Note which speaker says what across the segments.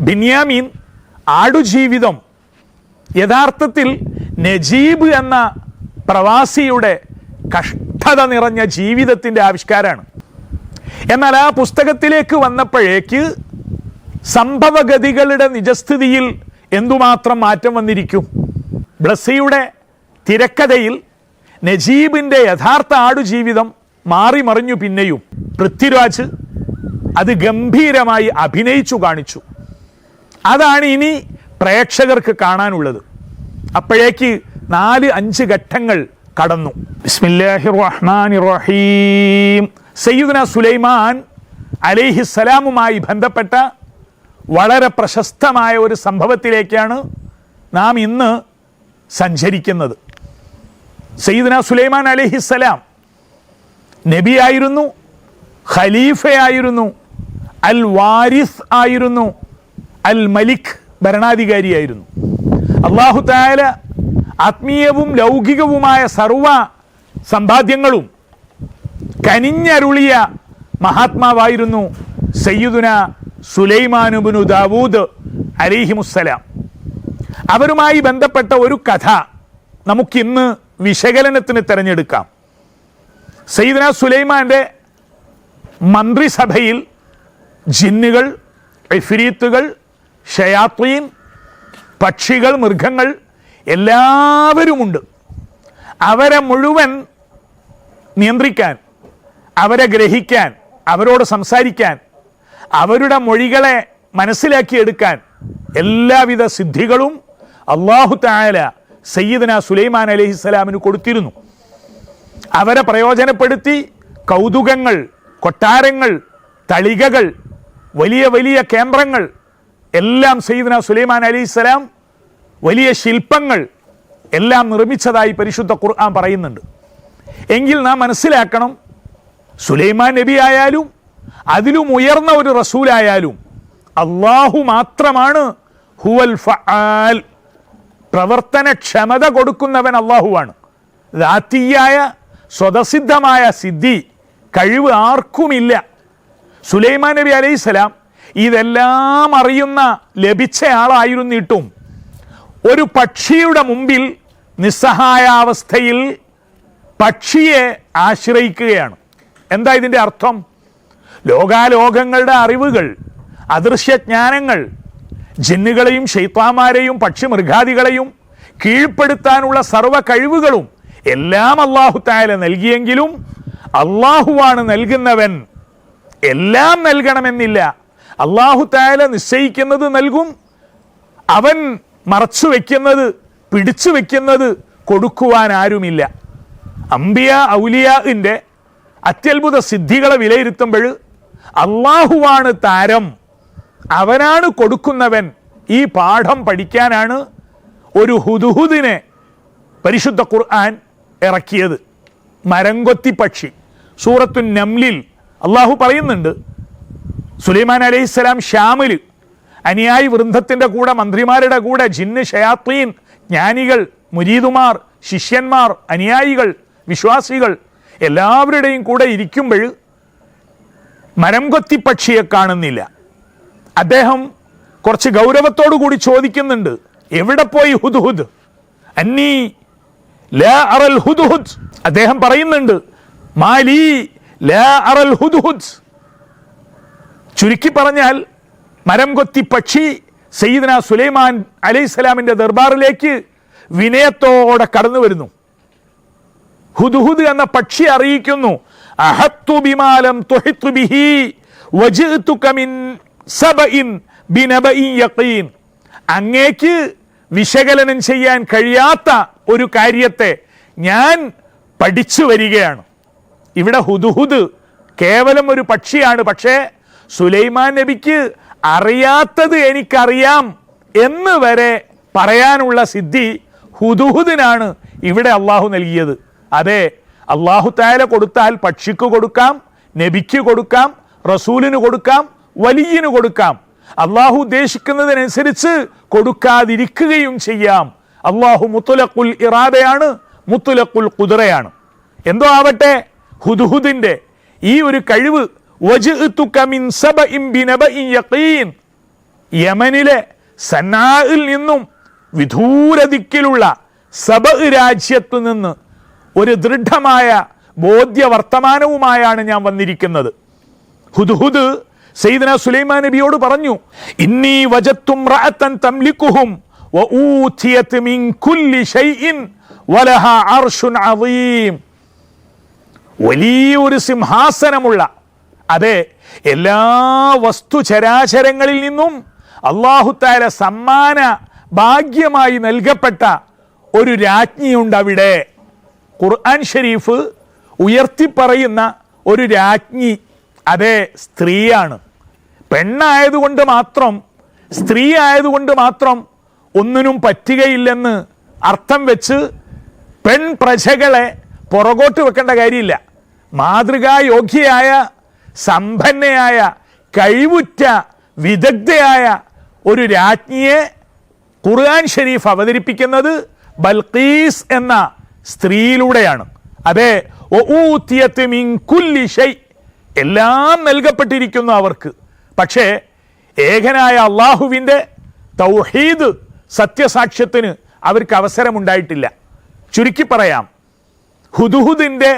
Speaker 1: ബിന്യാമീൻ ആടുജീവിതം യഥാർത്ഥത്തിൽ നജീബ് എന്ന പ്രവാസിയുടെ കഷ്ടത നിറഞ്ഞ ജീവിതത്തിന്റെ ആവിഷ്കാരമാണ്. എന്നാൽ ആ പുസ്തകത്തിലേക്ക് വന്നപ്പോഴേക്ക് സംഭവഗതികളുടെ നിജസ്ഥിതിയിൽ എന്തുമാത്രം മാറ്റം വന്നിരിക്കും? ബ്ലസ്സിയുടെ തിരക്കഥയിൽ നജീബിന്റെ യഥാർത്ഥ ആടുജീവിതം മാറി മറിഞ്ഞു പിന്നെയും പൃഥ്വിരാജ് അത് ഗംഭീരമായി അഭിനയിച്ചു കാണിച്ചു. അതാണ് ഇനി പ്രേക്ഷകർക്ക് കാണാനുള്ളത്. അപ്പോഴേക്ക് നാല് അഞ്ച് ഘട്ടങ്ങൾ കടന്നു. ബിസ്മില്ലാഹിർ റഹ്മാനിർ റഹീം സയ്യിദുന സുലൈമാൻ അലൈഹിസ്സലാമുമായി ബന്ധപ്പെട്ട വളരെ പ്രശസ്തമായ ഒരു സംഭവത്തിലേക്കാണ് നാം ഇന്ന് സഞ്ചരിക്കുന്നത്. സയ്യിദ്ന സുലൈമാൻ അലൈഹിസ്സലാം നബിയായിരുന്നു ഖലീഫയായിരുന്നു അൽ വാരിസ് ആയിരുന്നു അൽ മലിക് ഭരണാധികാരിയായിരുന്നു. അള്ളാഹു താല ആത്മീയവും ലൗകികവുമായ സർവ സമ്പാദ്യങ്ങളും കനിഞ്ഞരുളിയ മഹാത്മാവായിരുന്നു സയ്യിദുന സുലൈമാനുബിനു ദാവൂദ് അലിഹിമുസ്സലാം. അവരുമായി ബന്ധപ്പെട്ട ഒരു കഥ നമുക്കിന്ന് വിശകലനത്തിന് തിരഞ്ഞെടുക്കാം. സയ്യിദന സുലൈമാന്റെ മന്ത്രിസഭയിൽ ജിന്നുകൾ എഫിരീത്തുകൾ ഷയാത്രീൻ പക്ഷികൾ മൃഗങ്ങൾ എല്ലാവരുമുണ്ട്. അവരെ മുഴുവൻ നിയന്ത്രിക്കാൻ അവരെ ഗ്രഹിക്കാൻ അവരോട് സംസാരിക്കാൻ അവരുടെ മൊഴികളെ മനസ്സിലാക്കിയെടുക്കാൻ എല്ലാവിധ സിദ്ധികളും അള്ളാഹു തായാല സയ്യിദന സുലൈമാൻ അലഹിസ്സലാമിന് കൊടുത്തിരുന്നു. അവരെ പ്രയോജനപ്പെടുത്തി കൗതുകങ്ങൾ കൊട്ടാരങ്ങൾ തളികകൾ വലിയ വലിയ കേന്ദ്രങ്ങൾ എല്ലാം സയ്യിദ്ന സുലൈമാൻ അലി അലൈഹിസ്സലാം വലിയ ശില്പങ്ങൾ എല്ലാം നിർമ്മിച്ചതായി പരിശുദ്ധ ഖുർആൻ പറയുന്നുണ്ട്. എങ്കിൽ നാം മനസ്സിലാക്കണം സുലൈമാൻ നബി ആയാലും അതിലും ഉയർന്ന ഒരു റസൂലായാലും അള്ളാഹു മാത്രമാണ് ഹുവൽ ഫആൽ പ്രവർത്തനക്ഷമത കൊടുക്കുന്നവൻ അള്ളാഹുവാണ് ദാത്തീയായ സ്വതസിദ്ധമായ സിദ്ധി കഴിവ് ആർക്കുമില്ല. സുലൈമാൻ നബി അലൈഹിസ്സലാം ഇതെല്ലാം അറിയുന്ന ലഭിച്ച ആളായിരുന്നിട്ടും ഒരു പക്ഷിയുടെ മുമ്പിൽ നിസ്സഹായാവസ്ഥയിൽ പക്ഷിയെ ആശ്രയിക്കുകയാണ്. എന്താ ഇതിന്റെ അർത്ഥം? ലോകാലോകങ്ങളുടെ അറിവുകൾ അദൃശ്യജ്ഞാനങ്ങൾ ജിന്നുകളെയും ഷെയ്ത്താമാരെയും പക്ഷി മൃഗാദികളെയും കീഴ്പ്പെടുത്താനുള്ള സർവ കഴിവുകളും എല്ലാം അള്ളാഹു താല നൽകിയെങ്കിലും അള്ളാഹുവാണ് നൽകുന്നവൻ എല്ലാം നൽകണമെന്നില്ല. അള്ളാഹു തായാല നിശ്ചയിക്കുന്നത് നൽകും. അവൻ മറച്ചു വെക്കുന്നത് പിടിച്ചു വെക്കുന്നത് കൊടുക്കുവാൻ ആരുമില്ല. അംബിയ ഔലിയാഇന്റെ അത്യത്ഭുത സിദ്ധികളെ വിലയിരുത്തുമ്പോൾ അള്ളാഹുവാണ് താരം. അവനാണ് കൊടുക്കുന്നവൻ. ഈ പാഠം പഠിക്കാനാണ് ഒരു ഹുദുഹുദിനെ പരിശുദ്ധ ഖുർആൻ ഇറക്കിയത്. മരംകൊത്തി പക്ഷി. സൂറത്തു നംലിൽ അള്ളാഹു പറയുന്നുണ്ട് സുലൈമാൻ അലൈഹി സ്വലാം ഷ്യാമിൽ അനുയായി വൃന്ദത്തിന്റെ കൂടെ മന്ത്രിമാരുടെ കൂടെ ജിന്ന് ഷയാത്തീൻ ജ്ഞാനികൾ മുരീദുമാർ ശിഷ്യന്മാർ അനുയായികൾ വിശ്വാസികൾ എല്ലാവരുടെയും കൂടെ ഇരിക്കുമ്പോൾ മരം കൊത്തി പക്ഷിയെ കാണുന്നില്ല. അദ്ദേഹം കുറച്ച് ഗൗരവത്തോടു കൂടി ചോദിക്കുന്നുണ്ട് എവിടെ പോയി ഹുദ്ഹുദ്? അന്നീ ലാ അറൽ ഹുദ്ഹുദ്. അദ്ദേഹം പറയുന്നുണ്ട് മാലി ലാ അറൽ ഹുദ്ഹുദ്. ചുരുക്കി പറഞ്ഞാൽ മരം കൊത്തി പക്ഷി സയ്യിദന സുലൈമാൻ അലൈഹിസ്സലാമിന്റെ ദർബാറിലേക്ക് വിനയത്തോടെ കടന്നു വരുന്നു. ഹുദുഹുദ് എന്ന പക്ഷി അറിയിക്കുന്നു അഹത്തു ബിമാലം തുഹിത്തു ബിഹി വജിഅ്തുക കമിൻ സബഇൻ ബിനബഇൻ യഖീൻ. അങ്ങേക്ക് വിശകലനം ചെയ്യാൻ കഴിയാത്ത ഒരു കാര്യത്തെ ഞാൻ പഠിച്ചു വരികയാണ്. ഇവിടെ ഹുദുഹുദ് കേവലം ഒരു പക്ഷിയാണ് പക്ഷേ സുലൈമാൻ നബിക്ക് അറിയാത്തത് എനിക്കറിയാം എന്ന് വരെ പറയാനുള്ള സിദ്ധി ഹുദുഹുദിനാണ് ഇവിടെ അള്ളാഹു നൽകിയത്. അതെ അള്ളാഹു താല കൊടുത്താൽ പക്ഷിക്ക് കൊടുക്കാം നബിക്ക് കൊടുക്കാം റസൂലിന് കൊടുക്കാം വലിയന് കൊടുക്കാം. അള്ളാഹു ഉദ്ദേശിക്കുന്നതിനനുസരിച്ച് കൊടുക്കാതിരിക്കുകയും ചെയ്യാം. അള്ളാഹു മുത്തുലക്കുൽ ഇറാദയാണ് മുത്തുലക്കുൽ കുതിരയാണ് എന്തോ ആവട്ടെ ഹുദുഹുദിന്റെ ഈ ഒരു കഴിവ് യമനിലെ സന്നായിൽ നിന്നും വിദൂര ദിക്കിലുള്ള സബ രാജ്യത്തു നിന്ന് ഒരു ദൃഢമായ ബോധ്യവർത്തമാനവുമായാണ് ഞാൻ വന്നിരിക്കുന്നത്. ഹുദ്ഹുദ് സയ്യിദ്ന സുലൈമാൻ നബിയോട് പറഞ്ഞു ഇന്നി വജത്തും റഅത്തൻ തംലിക്കുഹും വഊതിയത് മിൻ കുല്ലി ഷൈഇൻ വലഹ അർശുൻ അദീം. വലിയൊരു സിംഹാസനമുള്ള അതെ എല്ലാ വസ്തു ചരാചരങ്ങളിൽ നിന്നും അള്ളാഹുത്താല സമ്മാന ഭാഗ്യമായി നൽകപ്പെട്ട ഒരു രാജ്ഞിയുണ്ട് അവിടെ. ഖുർആൻ ഷരീഫ് ഉയർത്തിപ്പറയുന്ന ഒരു രാജ്ഞി അതെ സ്ത്രീയാണ്. പെണ്ണായതുകൊണ്ട് മാത്രം സ്ത്രീ ആയതുകൊണ്ട് മാത്രം ഒന്നിനും പറ്റുകയില്ലെന്ന് അർത്ഥം വെച്ച് പെൺ പ്രജകളെ പുറകോട്ട് വെക്കേണ്ട കാര്യമില്ല. മാതൃകായോഗ്യയായ സമ്പന്നയായ കഴിവുറ്റ വിദഗ്ധയായ ഒരു രാജ്ഞിയെ ഖുർആൻ ഷരീഫ് അവതരിപ്പിക്കുന്നത് ബൽഖീസ് എന്ന സ്ത്രീയിലൂടെയാണ്. അതെ എല്ലാം നൽകപ്പെട്ടിരിക്കുന്നു അവർക്ക്. പക്ഷേ ഏകനായ അള്ളാഹുവിന്റെ തൗഹീദ് സത്യസാക്ഷ്യത്തിന് അവർക്ക് അവസരമുണ്ടായിട്ടില്ല. ചുരുക്കി പറയാം ഹുദുഹുദിന്റെ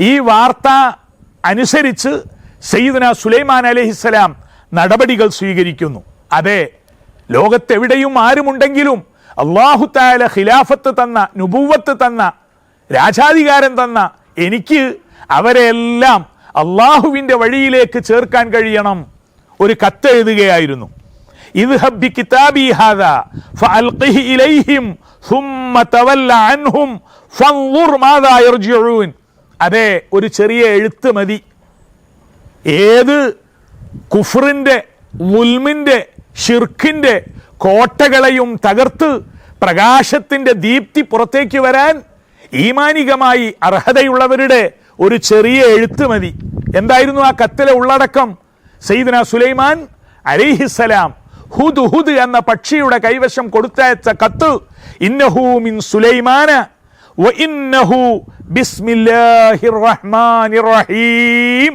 Speaker 1: ഈ വാർത്ത അനുസരിച്ച് സയ്യിദന സുലൈമാൻ അലഹിസ്സലാം നടപടികൾ സ്വീകരിക്കുന്നു. അതെ ലോകത്തെവിടെയും ആരുമുണ്ടെങ്കിലും അള്ളാഹു താല ഖിലാഫത്ത് തന്ന നുപൂവത്ത് തന്ന രാജാധികാരം തന്ന എനിക്ക് അവരെല്ലാം അള്ളാഹുവിന്റെ വഴിയിലേക്ക് ചേർക്കാൻ കഴിയണം ഒരു കത്ത് എഴുതുകയായിരുന്നു ഇദ്ഹബി കിതാബി ഹാദ ഇലൈഹിം തവല്ല അൻഹും മാദാ യർജിഊൻ. അതെ ഒരു ചെറിയ എഴുത്ത് മതി. ഏത് കുഫറിന്റെ മുൽമിന്റെ ഷിർഖിന്റെ കോട്ടകളെയും തകർത്ത് പ്രകാശത്തിന്റെ ദീപ്തി പുറത്തേക്ക് വരാൻ ഈമാനികമായി അർഹതയുള്ളവരുടെ ഒരു ചെറിയ എഴുത്ത് മതി. എന്തായിരുന്നു ആ കത്തിലെ ഉള്ളടക്കം? സയ്യിദ്ന സുലൈമാൻ അലിഹിസലാം ഹുദ് ഹുദ് എന്ന പക്ഷിയുടെ കൈവശം കൊടുത്തയച്ച കത്ത് ഇന്നഹു മിൻ സുലൈമാന വ ഇന്നഹു ബിസ്മില്ലാഹിർ റഹ്മാനിർ റഹീം.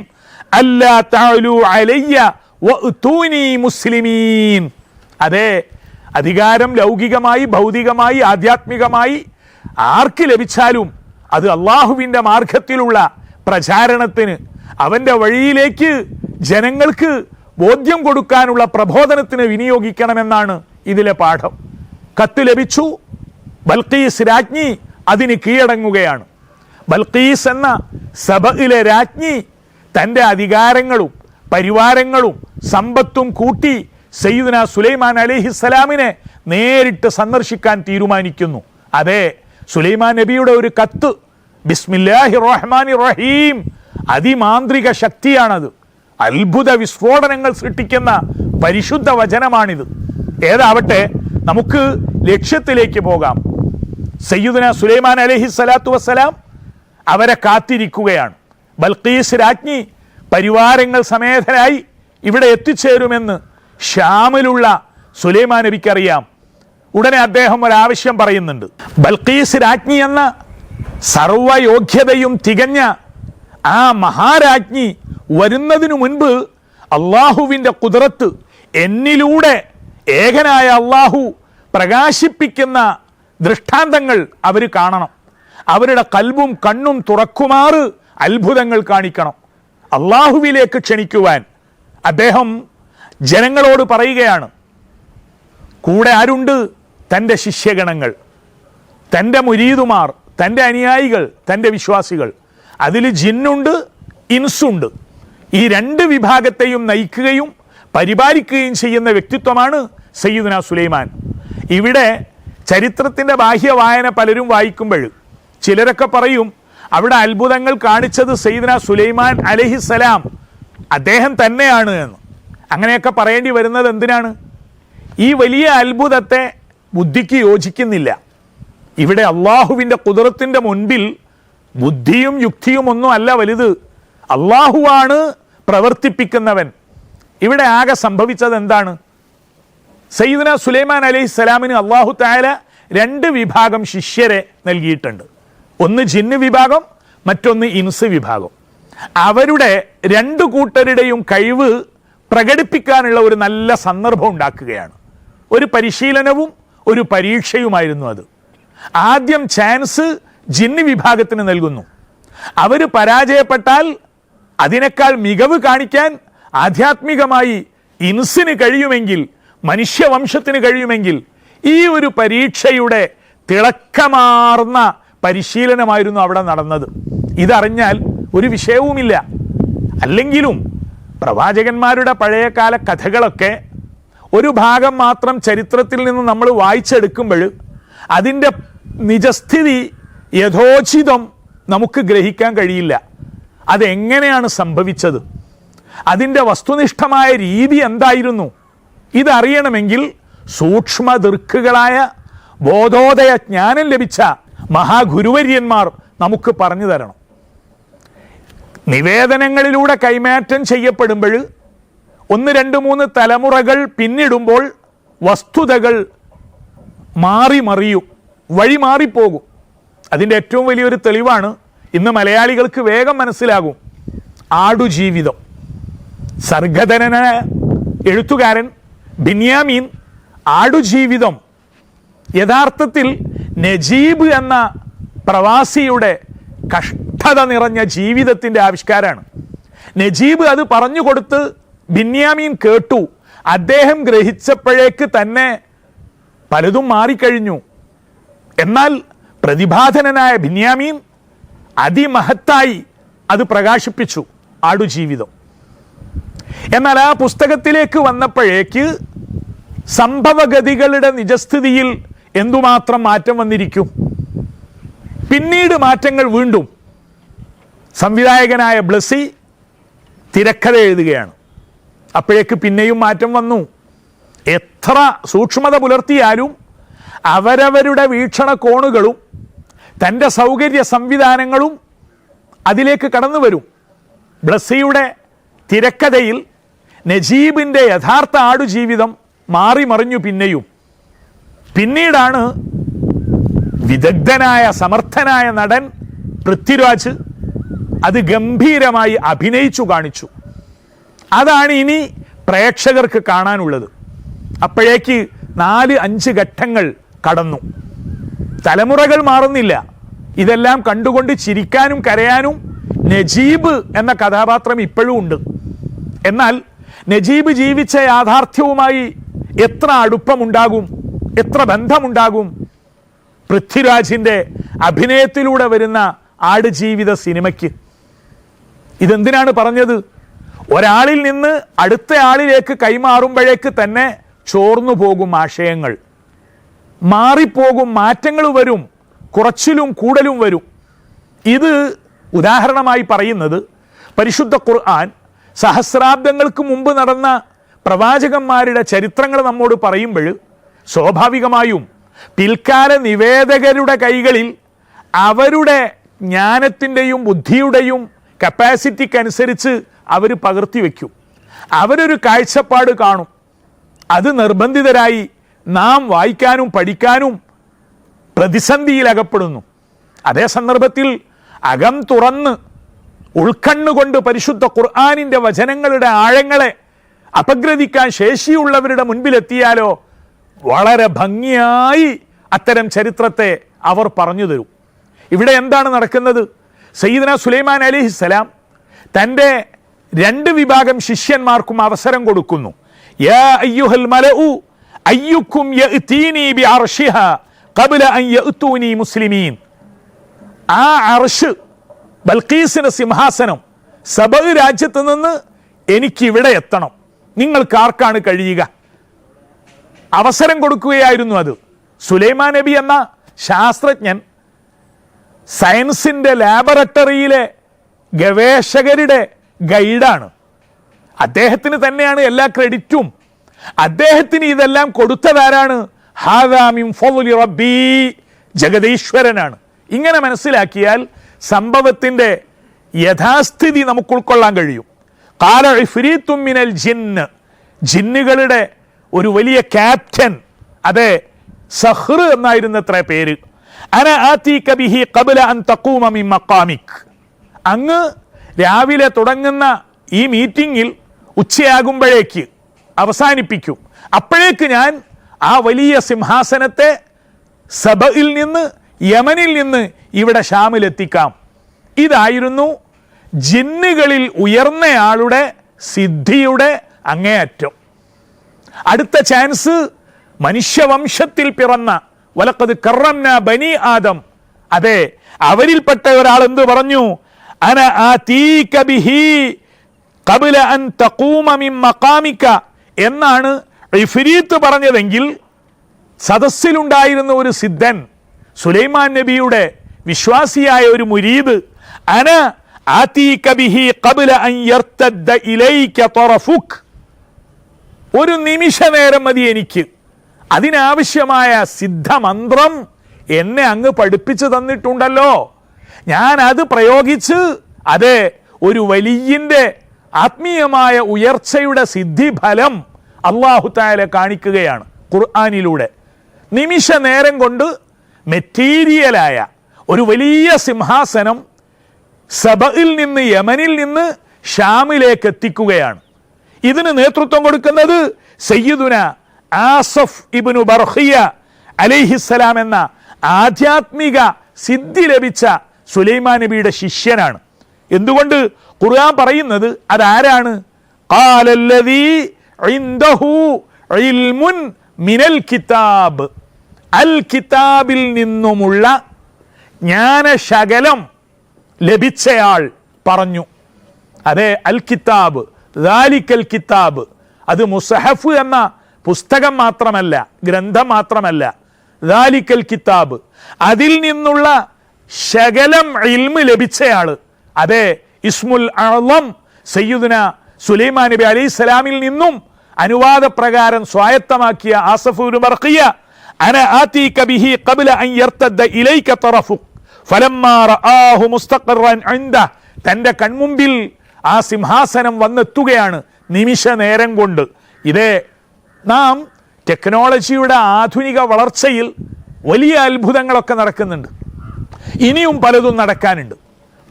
Speaker 1: മുസ്ലിമീൻ. അതെ അധികാരം ലൗകികമായി ഭൗതികമായി ആധ്യാത്മികമായി ആർക്ക് ലഭിച്ചാലും അത് അള്ളാഹുവിന്റെ മാർഗത്തിലുള്ള പ്രചാരണത്തിന് അവന്റെ വഴിയിലേക്ക് ജനങ്ങൾക്ക് ബോധ്യം കൊടുക്കാനുള്ള പ്രബോധനത്തിന് വിനിയോഗിക്കണമെന്നാണ് ഇതിലെ പാഠം. കത്ത് ലഭിച്ചു. ബൽക്കീസ് രാജ്ഞി അതിന് കീഴടങ്ങുകയാണ്. ബൽക്കീസ് എന്ന സഭയിലെ രാജ്ഞി തന്റെ അധികാരങ്ങളും പരിവാരങ്ങളും സമ്പത്തും കൂട്ടി സയ്യിദ്ന സുലൈമാൻ അലിഹിസ്സലാമിനെ നേരിട്ട് സന്ദർശിക്കാൻ തീരുമാനിക്കുന്നു. അതെ സുലൈമാൻ നബിയുടെ ഒരു കത്ത് ബിസ്മില്ലാഹി റഹ്മാൻ റഹീം അതിമാന്ത്രിക ശക്തിയാണത്. അത്ഭുത വിസ്ഫോടനങ്ങൾ സൃഷ്ടിക്കുന്ന പരിശുദ്ധ വചനമാണിത്. ഏതാവട്ടെ നമുക്ക് ലക്ഷ്യത്തിലേക്ക് പോകാം. സയ്യുദന സുലൈമാൻ അലഹി സ്വലാത്തു വസ്സലാം അവരെ കാത്തിരിക്കുകയാണ്. ബൽക്കീസ് രാജ്ഞി പരിവാരങ്ങൾ സമേതരായി ഇവിടെ എത്തിച്ചേരുമെന്ന് ഷ്യാമിലുള്ള സുലൈമാൻ നബിക്കറിയാം ഉടനെ അദ്ദേഹം ഒരാവശ്യം പറയുന്നുണ്ട്. ബൽക്കീസ് രാജ്ഞി എന്ന സർവയോഗ്യതയും തികഞ്ഞ ആ മഹാരാജ്ഞി വരുന്നതിനു മുൻപ് അള്ളാഹുവിന്റെ കുതിരത്ത് എന്നിലൂടെ ഏകനായ അള്ളാഹു പ്രകാശിപ്പിക്കുന്ന ദൃഷ്ടാന്തങ്ങൾ അവർ കാണണം. അവരുടെ കൽവും കണ്ണും തുറക്കുമാറ് അത്ഭുതങ്ങൾ കാണിക്കണം. അള്ളാഹുവിലേക്ക് ക്ഷണിക്കുവാൻ അദ്ദേഹം ജനങ്ങളോട് പറയുകയാണ്. കൂടെ ആരുണ്ട്? തന്റെ ശിഷ്യഗണങ്ങൾ തന്റെ മുരീതുമാർ തന്റെ അനുയായികൾ തന്റെ വിശ്വാസികൾ. അതിൽ ജിന്നുണ്ട് ഇൻസുണ്ട്. ഈ രണ്ട് വിഭാഗത്തെയും നയിക്കുകയും പരിപാലിക്കുകയും ചെയ്യുന്ന വ്യക്തിത്വമാണ് സയ്യിദുന സുലൈമാൻ. ഇവിടെ ചരിത്രത്തിന്റെ ബാഹ്യ വായന പലരും വായിക്കുമ്പോൾ ചിലരൊക്കെ പറയും അവിടെ അത്ഭുതങ്ങൾ കാണിച്ചത് സെയ്ദന സുലൈമാൻ അലഹിസലാം അദ്ദേഹം തന്നെയാണ് എന്ന്. അങ്ങനെയൊക്കെ പറയേണ്ടി വരുന്നത് എന്തിനാണ്? ഈ വലിയ അത്ഭുതത്തെ ബുദ്ധിക്ക് യോജിക്കുന്നില്ല. ഇവിടെ അള്ളാഹുവിന്റെ കുതിരത്തിന്റെ മുൻപിൽ ബുദ്ധിയും യുക്തിയും ഒന്നും അല്ല വലുത്. അള്ളാഹുവാണ് പ്രവർത്തിപ്പിക്കുന്നവൻ. ഇവിടെ ആകെ സംഭവിച്ചത് എന്താണ്? സയ്യിദന സുലൈമാൻ അലൈഹി സ്വലാമിന് അള്ളാഹു താല രണ്ട് വിഭാഗം ശിഷ്യരെ നൽകിയിട്ടുണ്ട്. ഒന്ന് ജിന്ന് വിഭാഗം മറ്റൊന്ന് ഇൻസ് വിഭാഗം. അവരുടെ രണ്ട് കൂട്ടരുടെയും കഴിവ് പ്രകടിപ്പിക്കാനുള്ള ഒരു നല്ല സന്ദർഭം ഉണ്ടാക്കുകയാണ്. ഒരു പരിശീലനവും ഒരു പരീക്ഷയുമായിരുന്നു അത്. ആദ്യം ചാൻസ് ജിന്ന് വിഭാഗത്തിന് നൽകുന്നു. അവർ പരാജയപ്പെട്ടാൽ അതിനേക്കാൾ മികവ് കാണിക്കാൻ ആധ്യാത്മികമായി ഇൻസിന് കഴിയുമെങ്കിൽ മനുഷ്യവംശത്തിന് കഴിയുമെങ്കിൽ ഈ ഒരു പരീക്ഷയുടെ തിളക്കമാർന്ന പരിശീലനമായിരുന്നു അവിടെ നടന്നത്. ഇതറിഞ്ഞാൽ ഒരു വിഷയവുമില്ല. അല്ലെങ്കിലും പ്രവാചകന്മാരുടെ പഴയകാല കഥകളൊക്കെ ഒരു ഭാഗം മാത്രം ചരിത്രത്തിൽ നിന്ന് നമ്മൾ വായിച്ചെടുക്കുമ്പോൾ അതിന്റെ നിജസ്ഥിതി യഥോചിതം നമുക്ക് ഗ്രഹിക്കാൻ കഴിയില്ല. അതെങ്ങനെയാണ് സംഭവിച്ചത്? അതിന്റെ വസ്തുനിഷ്ഠമായ രീതി എന്തായിരുന്നു? ഇതറിയണമെങ്കിൽ സൂക്ഷ്മദീർഘകളായ ബോധോദയ ജ്ഞാനം ലഭിച്ച മഹാഗുരുവര്യന്മാർ നമുക്ക് പറഞ്ഞു തരണം. നിവേദനങ്ങളിലൂടെ കൈമാറ്റം ചെയ്യപ്പെടുമ്പോൾ ഒന്ന് രണ്ട് മൂന്ന് തലമുറകൾ പിന്നിടുമ്പോൾ വസ്തുതകൾ മാറി മറിയും വഴി മാറിപ്പോകും. അതിന്റെ ഏറ്റവും വലിയൊരു തെളിവാണ് ഇന്ന് മലയാളികൾക്ക് വേഗം മനസ്സിലാകും. ആടുജീവിതം. സർഗധനന എഴുത്തുകാരൻ ബിന്യാമീൻ ആടുജീവിതം യഥാർത്ഥത്തിൽ നജീബ് എന്ന പ്രവാസിയുടെ കഷ്ടത നിറഞ്ഞ ജീവിതത്തിന്റെ ആവിഷ്കാരമാണ്. നജീബ് അത് പറഞ്ഞു കൊടുത്ത് ബിന്യാമീൻ കേട്ടു. അദ്ദേഹം ഗ്രഹിച്ചപ്പോഴേക്ക് തന്നെ പലതും മാറിക്കഴിഞ്ഞു. എന്നാൽ പ്രതിഭാധനനായ ബിന്യാമീൻ അതിമഹത്തായി അത് പ്രകാശിപ്പിച്ചു ആടുജീവിതം. എന്നാൽ ആ പുസ്തകത്തിലേക്ക് വന്നപ്പോഴേക്ക് സംഭവഗതികളുടെ നിജസ്ഥിതിയിൽ എന്തുമാത്രം മാറ്റം വന്നിരിക്കും? പിന്നീട് മാറ്റങ്ങൾ വീണ്ടും. സംവിധായകനായ ബ്ലസ്സി തിരക്കഥ എഴുതുകയാണ്. അപ്പോഴേക്ക് പിന്നെയും മാറ്റം വന്നു. എത്ര സൂക്ഷ്മത പുലർത്തിയാലും അവരവരുടെ വീക്ഷണകോണുകളും തന്റെ സൗകര്യ സംവിധാനങ്ങളും അതിലേക്ക് കടന്നു വരും. ബ്ലസ്സിയുടെ തിരക്കഥയിൽ നജീബിന്റെ യഥാർത്ഥ ആടുജീവിതം മാറി മറിഞ്ഞു പിന്നെയും. പിന്നീടാണ് വിദഗ്ധനായ സമർത്ഥനായ നടൻ പൃഥ്വിരാജ് അത് ഗംഭീരമായി അഭിനയിച്ചു കാണിച്ചു. അതാണ് ഇനി പ്രേക്ഷകർക്ക് കാണാനുള്ളത്. അപ്പോഴേക്ക് നാല് അഞ്ച് ഘട്ടങ്ങൾ കടന്നു. തലമുറകൾ മാറുന്നില്ല. ഇതെല്ലാം കണ്ടുകൊണ്ട് ചിരിക്കാനും കരയാനും നജീബ് എന്ന കഥാപാത്രം ഇപ്പോഴും ഉണ്ട്. എന്നാൽ നജീബ് ജീവിച്ച യാഥാർത്ഥ്യവുമായി എത്ര അടുപ്പമുണ്ടാകും? എത്ര ബന്ധമുണ്ടാകും? പൃഥ്വിരാജിന്റെ അഭിനയത്തിലൂടെ വരുന്ന ആടുജീവിത സിനിമയ്ക്ക്. ഇതെന്തിനാണ് പറഞ്ഞത്? ഒരാളിൽ നിന്ന് അടുത്ത ആളിലേക്ക് കൈമാറുമ്പോഴേക്ക് തന്നെ ചോർന്നു പോകും ആശയങ്ങൾ. മാറിപ്പോകും മാറ്റങ്ങൾ വരും കുറച്ചിലും കൂടലും വരും. ഇത് ഉദാഹരണമായി പറയുന്നത് പരിശുദ്ധ ഖുർആൻ സഹസ്രാബ്ദങ്ങൾക്ക് മുമ്പ് നടന്ന പ്രവാചകന്മാരുടെ ചരിത്രങ്ങൾ നമ്മോട് പറയുമ്പോൾ സ്വാഭാവികമായും പിൽക്കാല നിവേദകരുടെ കൈകളിൽ അവരുടെ ജ്ഞാനത്തിന്റെയും ബുദ്ധിയുടെയും കപ്പാസിറ്റിക്കനുസരിച്ച് അവർ പകർത്തി വയ്ക്കും. അവരൊരു കാഴ്ചപ്പാട് കാണും. അത് നിർബന്ധിതരായി നാം വായിക്കാനും പഠിക്കാനും പ്രതിസന്ധിയിലകപ്പെടുന്നു. അതേ സന്ദർഭത്തിൽ അകം തുറന്ന് ഉൾക്കണ്ണുകൊണ്ട് പരിശുദ്ധ ഖുർആാനിന്റെ വചനങ്ങളുടെ ആഴങ്ങളെ അപഗ്രഥിക്കാൻ ശേഷിയുള്ളവരുടെ മുൻപിലെത്തിയാലോ വളരെ ഭംഗിയായി അത്തരം ചരിത്രത്തെ അവർ പറഞ്ഞു തരും. ഇവിടെ എന്താണ് നടക്കുന്നത്? സയ്യിദന സുലൈമാൻ അലിഹിസ്സലാം തന്റെ രണ്ട് വിഭാഗം ശിഷ്യന്മാർക്കും അവസരം കൊടുക്കുന്നു. മുസ്ലിമീൻ. ആ സിംഹാസനം സബ രാജ്യത്ത് നിന്ന് എനിക്ക് ഇവിടെ എത്തണം. നിങ്ങൾക്ക് ആർക്കാണ് കഴിയുക. അവസരം കൊടുക്കുകയായിരുന്നു അത്. സുലൈമാൻ നബി എന്ന ശാസ്ത്രജ്ഞൻ സയൻസിന്റെ ലാബറട്ടറിയിലെ ഗവേഷകരുടെ ഗൈഡാണ്. അദ്ദേഹത്തിന് തന്നെയാണ് എല്ലാ ക്രെഡിറ്റും. അദ്ദേഹത്തിന് ഇതെല്ലാം കൊടുത്തതാരാണ്? ഹാദാമിം റബ്ബി ജഗദീശ്വരനാണ്. ഇങ്ങനെ മനസ്സിലാക്കിയാൽ സംഭവത്തിന്റെ യഥാസ്ഥിതി നമുക്ക് ഉൾക്കൊള്ളാൻ കഴിയും. കാല ഫിരി മിനൽ ജിന്ന്. ജിന്നുകളുടെ ഒരു വലിയ ക്യാപ്റ്റൻ. അതെ സഹ്ർ എന്നായിരുന്നു അത്ര പേര്. അന ആതീക ബിഹി ഖബ്ല അൻ തഖൂമ മക്കാമിക് അങ്ങ് രാവിലെ തുടങ്ങുന്ന ഈ മീറ്റിങ്ങിൽ ഉച്ചയാകുമ്പോഴേക്ക് അവസാനിപ്പിക്കും. അപ്പോഴേക്ക് ഞാൻ ആ വലിയ സിംഹാസനത്തെ സബയിൽ നിന്ന് യമനിൽ നിന്ന് ഇവിടെ ഷാമിലെത്തിക്കാം. ഇതായിരുന്നു ജിന്നുകളിൽ ഉയർന്നയാളുടെ സിദ്ധിയുടെ അങ്ങേയറ്റം. അടുത്ത ചാൻസ് മനുഷ്യവംശത്തിൽ പിറന്ന വലക്കത് കറന്ന ബനി ആദം. അതെ അവരിൽപ്പെട്ട ഒരാൾ എന്ത് പറഞ്ഞു? അന ഖബ്ല അൻ മഖാമിക. എന്നാണ് റിഫിരീത്ത് പറഞ്ഞതെങ്കിൽ സദസ്സിലുണ്ടായിരുന്ന ഒരു സിദ്ധൻ സുലൈമാൻ നബിയുടെ വിശ്വാസിയായ ഒരു മുരീദ് അന ആതീക കബിഹി കബില അൻ ഇലൈക തറഫുക്. ഒരു നിമിഷ നേരം മതി എനിക്ക്. അതിനാവശ്യമായ സിദ്ധമന്ത്രം എന്നെ അങ്ങ് പഠിപ്പിച്ചു തന്നിട്ടുണ്ടല്ലോ. ഞാൻ അത് പ്രയോഗിച്ച് അതെ ഒരു വലിയന്റെ ആത്മീയമായ ഉയർച്ചയുടെ സിദ്ധിഫലം അള്ളാഹു താല കാണിക്കുകയാണ് ഖുർആാനിലൂടെ. നിമിഷ നേരം കൊണ്ട് മെറ്റീരിയലായ ഒരു വലിയ സിംഹാസനം സബയിൽ നിന്ന് യമനിൽ നിന്ന് ഷാമിലേക്ക് എത്തിക്കുകയാണ്. ഇതിന് നേതൃത്വം കൊടുക്കുന്നത് സയ്യിദുന ആസഫ് ഇബ്നു ബർഹിയ അലൈഹിസ്സലാം എന്ന ആധ്യാത്മിക സിദ്ധി ലഭിച്ച സുലൈമാൻ നബിയുടെ ശിഷ്യനാണ്. എന്തുകൊണ്ട്? ഖുർആൻ പറയുന്നത് അതാരാണ്? മിനൽ കിതാബ്. അൽ കിതാബിൽ നിന്നുമുള്ള ജ്ഞാനശകലം ലഭിച്ചയാൾ പറഞ്ഞു. അതെ അൽ കിതാബ്. ദാലിക്കൽ കിതാബ്. അത് മുസഹഫ് എന്ന പുസ്തകം മാത്രമല്ല ഗ്രന്ഥം മാത്രമല്ല. ദാലിക്കൽ കിതാബ്. അതിൽ നിന്നുള്ള ശകലം ഇൽമ് ലഭിച്ചയാൾ. അതെ ഇസ്മുൽ അളം സയ്യുദന സുലൈമാ നബി അലൈഹി സ്വലാമിൽ നിന്നും അനുവാദ പ്രകാരം സ്വായത്തമാക്കിയ ആസഫുൽ മർഖിയ അന ആതീക ബിഹി ഖബ്ല അൻ യർതദ ഇലൈക തറഫുക് ഫലമ്മാ റആഹു മുസ്തഖറൻ ഇൻദ തന്റെ കൺമുമ്പിൽ ആ സിംഹാസനം വന്നെത്തുകയാണ് നിമിഷ നേരം കൊണ്ട്. ഇതേ നാം ടെക്നോളജിയുടെ ആധുനിക വളർച്ചയിൽ വലിയ അത്ഭുതങ്ങളൊക്കെ നടക്കുന്നുണ്ട്. ഇനിയും പലതും നടക്കാനുണ്ട്.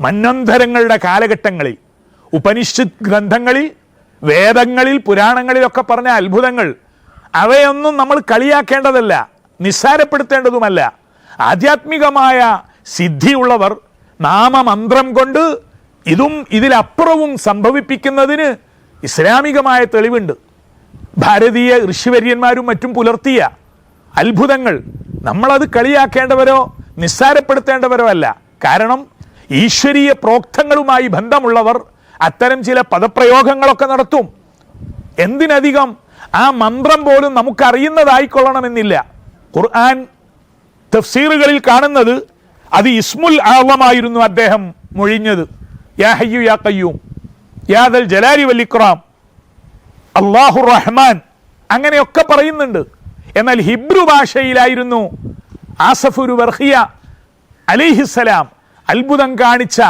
Speaker 1: മന്നന്തരങ്ങളുടെ കാലഘട്ടങ്ങളിൽ ഉപനിഷത്ത് ഗ്രന്ഥങ്ങളിൽ വേദങ്ങളിൽ പുരാണങ്ങളിലൊക്കെ പറഞ്ഞ അത്ഭുതങ്ങൾ അവയൊന്നും നമ്മൾ കളിയാക്കേണ്ടതല്ല നിസ്സാരപ്പെടുത്തേണ്ടതുമല്ല. ആധ്യാത്മികമായ സിദ്ധിയുള്ളവർ നാമമന്ത്രം കൊണ്ട് ഇതും ഇതിലപ്പുറവും സംഭവിപ്പിക്കുന്നതിന് ഇസ്ലാമികമായ തെളിവുണ്ട്. ഭാരതീയ ഋഷിവര്യന്മാരും മറ്റും പുലർത്തിയ അത്ഭുതങ്ങൾ നമ്മളത് കളിയാക്കേണ്ടവരോ നിസ്സാരപ്പെടുത്തേണ്ടവരോ അല്ല. കാരണം ഈശ്വരീയ പ്രോക്തങ്ങളുമായി ബന്ധമുള്ളവർ അത്തരം ചില പദപ്രയോഗങ്ങളൊക്കെ നടത്തും. എന്തിനധികം ആ മന്ത്രം പോലും നമുക്കറിയുന്നതായിക്കൊള്ളണമെന്നില്ല. ഖുർആൻ തഫ്സീറുകളിൽ കാണുന്നത് അത് ഇസ്മുൽ ആളമായിരുന്നു അദ്ദേഹം മൊഴിഞ്ഞത്. യാ ഹയ്യു യാ കയ്യൂം യാദൽ ജലാലി വല്ലിക്രാം അള്ളാഹു റഹ്മാൻ. അങ്ങനെയൊക്കെ പറയുന്നുണ്ട്. എന്നാൽ ഹിബ്രു ഭാഷയിലായിരുന്നു ആസഫുരു വർഹിയ അലിഹിസലാം അത്ഭുതം കാണിച്ച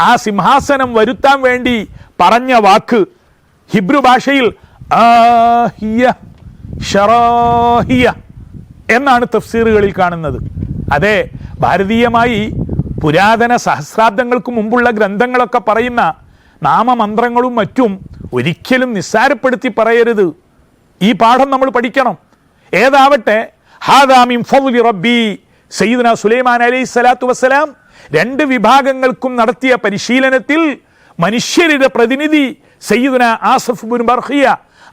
Speaker 1: ആ സിംഹാസനം വരുത്താൻ വേണ്ടി പറഞ്ഞ വാക്ക് ഹിബ്രു ഭാഷയിൽ എന്നാണ് തഫ്സീറുകളിൽ കാണുന്നത്. അതെ ഭാരതീയമായി പുരാതന സഹസ്രാബ്ദങ്ങൾക്ക് മുമ്പുള്ള ഗ്രന്ഥങ്ങളൊക്കെ പറയുന്ന നാമമന്ത്രങ്ങളും മറ്റും ഒരിക്കലും നിസ്സാരപ്പെടുത്തി പറയരുത്. ഈ പാഠം നമ്മൾ പഠിക്കണം. ഏതാവട്ടെ ഹാദാമിം ഫൗലി റബ്ബി സയ്യിദ്ന സുലൈമാൻ അലൈഹി സ്വലാത്തു വസ്സലാം രണ്ട് വിഭാഗങ്ങൾക്കും നടത്തിയ പരിശീലനത്തിൽ മനുഷ്യരുടെ പ്രതിനിധി സയ്യിദ്ന ആസഫ് ബുൻ ബർഹിയ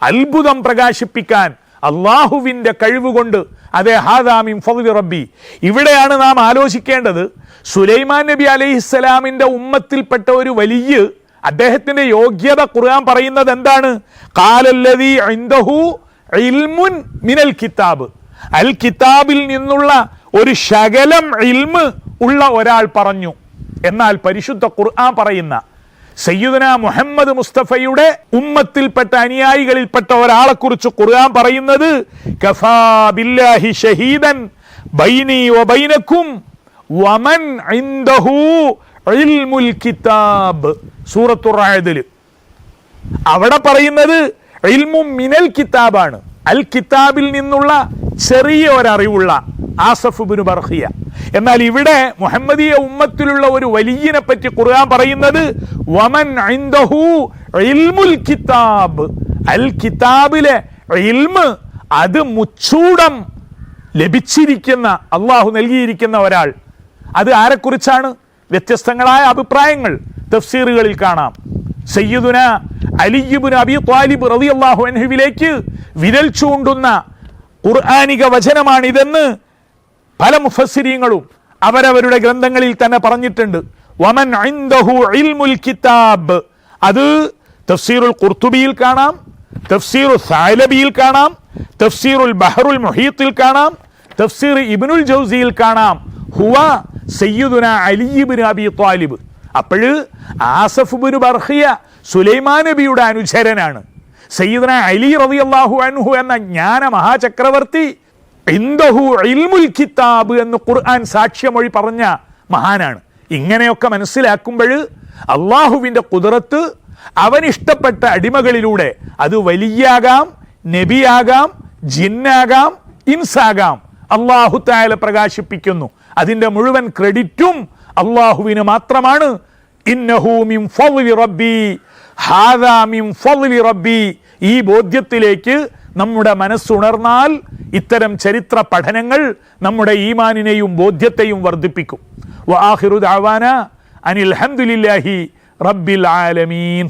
Speaker 1: അത്ഭുതം പ്രകാശിപ്പിക്കാൻ അള്ളാഹുവിന്റെ കഴിവുകൊണ്ട്. അതേ ഹാദാമിം ഫൗലി റബ്ബി. ഇവിടെയാണ് നാം ആലോചിക്കേണ്ടത് സുലൈമാൻ നബി അലൈഹിസ്സലാമിന്റെ ഉമ്മത്തിൽപ്പെട്ട ഒരു വലിയ അദ്ദേഹത്തിന്റെ യോഗ്യത ഖുർആൻ പറയുന്നത് എന്താണ്? കാലല്ലതി ഇൽമുൻ മിനൽ കിതാബ്. അൽ കിതാബിൽ നിന്നുള്ള ഒരു ശകലം ഇൽമ് ഉള്ള ഒരാൾ പറഞ്ഞു. എന്നാൽ പരിശുദ്ധ ഖുർആൻ പറയുന്ന സയ്യിദന മുഹമ്മദ് മുസ്തഫയുടെ ഉമ്മത്തിൽപ്പെട്ട അനുയായികളിൽപ്പെട്ട ഒരാളെ കുറിച്ച് ഖുർആൻ പറയുന്നത് കഫാ ബില്ലാഹി ഷഹീദൻ ബൈനി വബൈനക്കും വമൻ ഇൻദഹു ഇൽമുൽ കിതാബ്. സൂറത്തുറായതിൽ അവിടെ പറയുന്നത് ഇൽമും മിനൽ കിതാബാണ്. അൽ കിതാബിൽ നിന്നുള്ള ചെറിയ ഒരറിവുള്ള ആസഫ് ബിനു ബർഹിയ. എന്നാൽ ഇവിടെ മുഹമ്മദീയ ഉമ്മത്തിലുള്ള ഒരു വലിയനെ പറ്റി ഖുർആൻ പറയുന്നത് വമൻ ഇൽമുൽ കിതാബ്. അൽ കിതാബിലെ ഇൽമ് അത് മുച്ചൂടം ലഭിച്ചിരിക്കുന്ന അള്ളാഹു നൽകിയിരിക്കുന്ന ഒരാൾ. അത് ആരെക്കുറിച്ചാണ്? വ്യത്യസ്തങ്ങളായ അഭിപ്രായങ്ങൾ തഫ്സീറുകളിൽ കാണാം. സയ്യിദുന അലിയുബുൻ അബി ത്വാലിബ് റളിയല്ലാഹു അൻഹുവിലേക്ക് വിരൽ ചൂണ്ടുന്ന ഖുർആാനിക വചനമാണിതെന്ന് പല മുഫസ്സിരിയങ്ങളും അവരവരുടെ ഗ്രന്ഥങ്ങളിൽ തന്നെ പറഞ്ഞിട്ടുണ്ട്. വമൻ ഇൽമുൽ കിതാബ്. അത് തഫ്സീറുൽ ഖുർത്തുബിയിൽ കാണാം തഫ്സീറുൽ സാലബിയിൽ കാണാം തഫ്സീറുൽ ബഹറുൽ മുഹീത്തിൽ കാണാം തഫ്സീർ ഇബ്നുൽ ജൗസിയിൽ കാണാം. ഹുവ സയ്യിദുന അലിബിൻ അബി ത്വാലിബ്. അപ്പോൾ ആസഫ് ബിൻ ബർഹിയ സുലൈമാൻ നബിയുടെ അനുചരനാണ്. സയ്യിദന അലി റബി അള്ളാഹു അൻഹു എന്ന ജ്ഞാന മഹാചക്രവർത്തി ഇന്ദഹു ഇൽമുൽ കിതാബ് എന്ന് ഖുർആൻ സാക്ഷ്യമൊഴി പറഞ്ഞ മഹാനാണ്. ഇങ്ങനെയൊക്കെ മനസ്സിലാക്കുമ്പോൾ അള്ളാഹുവിന്റെ കുതിരത്ത് അവനിഷ്ടപ്പെട്ട അടിമകളിലൂടെ അത് വലിയാകാം നബിയാകാം ജിന്നാകാം ഇൻസാകാം. അള്ളാഹു തായ പ്രകാശിപ്പിക്കുന്നു. അതിന്റെ മുഴുവൻ ക്രെഡിറ്റും അള്ളാഹുവിന് മാത്രമാണ്. ഇന്നഹൂമിം റബ്ബി റബ്ബി. ഈ ബോധ്യത്തിലേക്ക് നമ്മുടെ മനസ്സുണർന്നാൽ ഇത്തരം ചരിത്ര പഠനങ്ങൾ നമ്മുടെ ഈമാനിനെയും ബോധ്യത്തെയും വർദ്ധിപ്പിക്കും. അനിൽ റബ്ബിൽ ആലമീൻ.